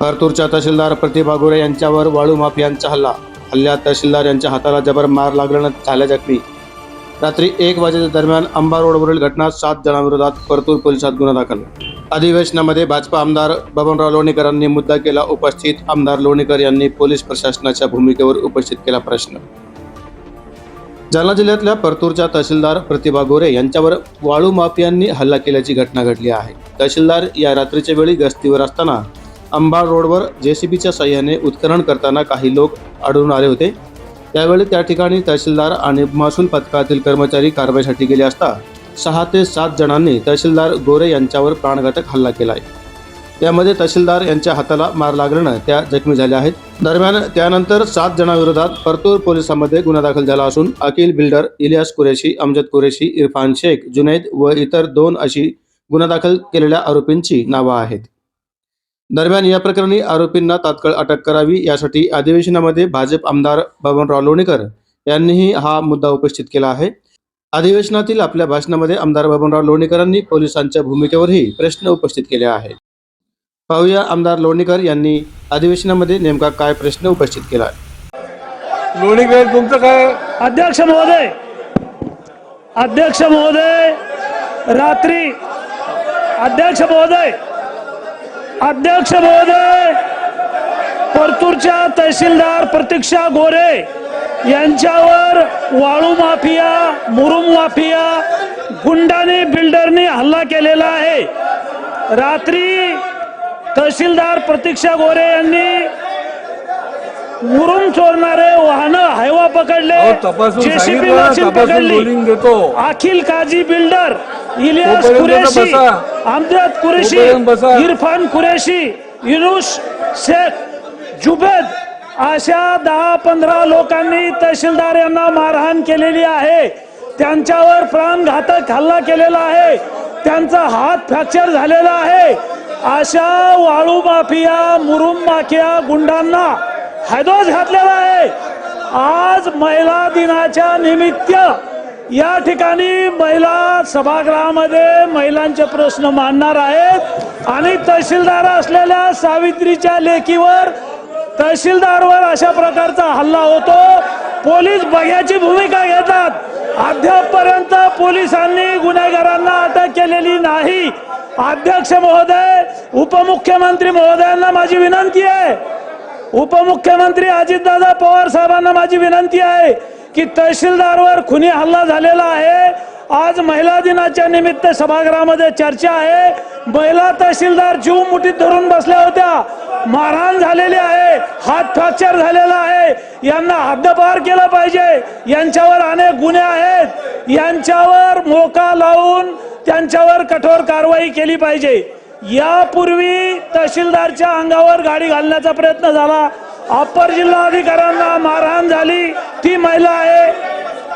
परतूरच्या तहसीलदार प्रतिभा गोरे यांच्यावर वाळू माफियांचा हल्ला. हल्ल्यात तहसीलदार यांच्या हाताला जबर मार लागल्यानं झाल्या जखमी. रात्री एक वाजेच्या दरम्यान अंबा रोडवरील घटना सात जणांविरोधात परतूर पोलिसात गुन्हा दाखल. अधिवेशनामध्ये भाजपा आमदार बबनराव लोणीकरांनी मुद्दा केला. उपस्थित आमदार लोणीकर यांनी पोलीस प्रशासनाच्या भूमिकेवर उपस्थित केला प्रश्न. जालना जिल्ह्यातल्या परतूरच्या तहसीलदार प्रतिभा गोरे यांच्यावर वाळू माफियांनी हल्ला केल्याची घटना घडली आहे. तहसीलदार या रात्रीच्या वेळी गस्तीवर असताना अंबा रोडवर जेसीबीच्या सहाय्याने उत्खनन करताना काही लोक आढळून आले होते. त्यावेळी त्या ठिकाणी तहसीलदार आणि महसूल पथकातील कर्मचारी कारवाईसाठी गेले असता सहा ते सात जणांनी तहसीलदार गोरे यांच्यावर प्राणघातक हल्ला केला आहे त्यामध्ये तहसीलदार यांच्या हाताला मार लागल्यानं त्या जखमी झाल्या आहेत. दरम्यान त्यानंतर सात जणांविरोधात परतूर पोलिसांमध्ये गुन्हा दाखल झाला असून अखिल बिल्डर इलियास कुरेशी अमजद कुरेशी इरफान शेख जुनैद व इतर दोन अशी गुन्हा दाखल केलेल्या आरोपींची नावं आहेत. दरम्यान या प्रकरणी आरोपींना तात्काळ अटक करावी यासाठी अधिवेशनामध्ये भाजप आमदार बबनराव लोणीकर यांनीही हा मुद्दा उपस्थित केला आहे. अधिवेशनातील आपल्या भाषणामध्ये आमदार बबनराव लोणीकरांनी पोलिसांच्या भूमिकेवरही प्रश्न उपस्थित केले आहेत. पाहूया आमदार लोणीकर यांनी अधिवेशनामध्ये नेमका काय प्रश्न उपस्थित केला लोणीकर तुमचं काय? अध्यक्ष महोदय! अध्यक्ष महोदय! रात्री! अध्यक्ष महोदय! अध्यक्ष महोदय परतूरच्या तहसीलदार प्रतीक्षा गोरे यांच्यावर वाळू माफिया मुरुम माफिया गुंडाने बिल्डरने हल्ला केलेला आहे. रात्री तहसीलदार प्रतीक्षा गोरे यांनी मुरुम चोरणारे वाहन हायवा पकडले मशीन तपासून पकडली. अखिल काजी बिल्डर इलियास कुरेशी. अमजद कुरेशी. इरफान कुरेशी युनुस शेख जुबेद अशा दहा पंधरा लोकांनी तहसीलदार यांना मारहाण केलेली आहे. त्यांच्यावर प्राणघातक हल्ला केलेला आहे. त्यांचा हात फ्रॅक्चर झालेला आहे. अशा वाळू माफिया मुरुम माफिया गुंडांना हैदोस घातलेला आहे. आज महिला दिनाच्या निमित्त या ठिकाणी महिला सभागृहामध्ये महिलांचे प्रश्न मांडणार आहेत. आणि तहसीलदार असलेल्या सावित्रीच्या लेखीवर तहसीलदारवर अशा प्रकारचा हल्ला होतो. पोलीस बघ्याची भूमिका घेतात. अद्यापपर्यंत पोलिसांनी गुन्हेगारांना अटक केलेली नाही. अध्यक्ष महोदय उपमुख्यमंत्री महोदयांना माझी विनंती आहे. उपमुख्यमंत्री अजितदादा पवार साहेबांना माझी विनंती आहे की तहसीलदारवर खुनी हल्ला झालेला आहे. आज महिला दिनाच्या निमित्त सभागृहामध्ये चर्चा आहे. महिला तहसीलदार जीव मुठीत धरून बसल्या होत्या. मारहाण झालेली आहे. हात फ्रॅक्चर झालेला आहे. यांना हद्दपार केलं पाहिजे. यांच्यावर अनेक गुन्हे आहेत. यांच्यावर मोका लावून त्यांच्यावर कठोर कारवाई केली पाहिजे. यापूर्वी तहसीलदारच्या अंगावर गाडी घालण्याचा प्रयत्न झाला. अप्पर जिल्हा अधिकाऱ्यांना मारहाण झाली. ती महिला आहे.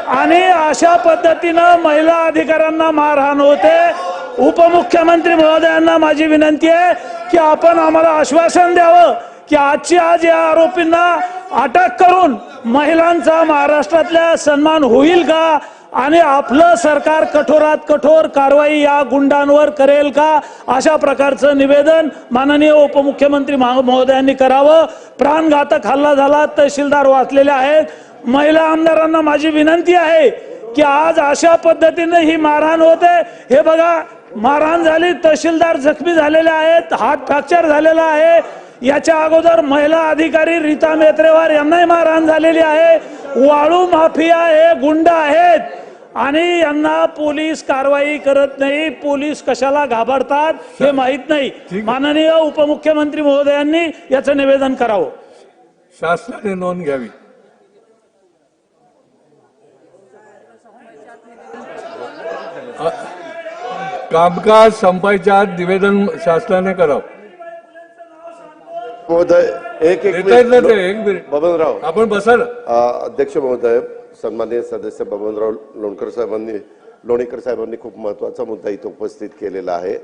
आणि अशा पद्धतीनं महिला अधिकाऱ्यांना मारहाण होते. उपमुख्यमंत्री महोदयांना माझी विनंती आहे की आपण आम्हाला आश्वासन द्यावं की आजची आज या आरोपींना अटक करून महिलांचा महाराष्ट्रातल्या सन्मान होईल का? आणि आपलं सरकार कठोरात कठोर कारवाई या गुंडांवर करेल का? अशा प्रकारचं निवेदन माननीय उपमुख्यमंत्री महा- महोदयांनी करावं. प्राणघातक हल्ला झाला तहसीलदार वाचलेले आहेत. महिला आमदारांना माझी विनंती आहे की आज अशा पद्धतीने ही मारहाण होते. हे बघा मारहाण झाली तहसीलदार जखमी झालेले आहेत हात फ्रॅक्चर झालेला आहे. याच्या अगोदर महिला अधिकारी रीता मेत्रेवार यांनाही मारहाण झालेली आहे. वाळू माफिया हे गुंड आहेत. आणि यांना पोलीस कारवाई करत नाही. पोलीस कशाला घाबरतात हे माहीत नाही. माननीय उपमुख्यमंत्री महोदयांनी याचं निवेदन करावं. शासनाने नोंद घ्यावी. कामकाज संपायच्या आत निवेदन शासनाने करावं. महोदय एक एक मिनिट. बबनराव आपण बसा ना अध्यक्ष महोदय सन्माननीय सदस्य बबनराव लोणकर साहेबांनी लोणीकर साहेबांनी खूप महत्त्वाचा मुद्दा इथं उपस्थित केलेला आहे.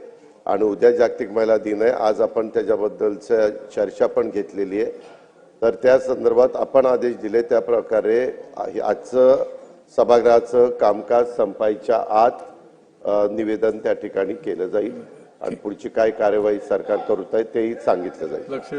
आणि उद्या जागतिक महिला दिन आहे. आज आपण त्याच्याबद्दलच्या चर्चा पण घेतलेली आहे. तर त्या संदर्भात आपण आदेश दिले. त्या प्रकारे आजचं सभागृहाचं कामकाज संपायच्या आत निवेदन त्या ठिकाणी केलं जाईल. आणि पुढची काय कार्यवाही सरकार करत आहे तेही सांगितलं जाईल. लक्ष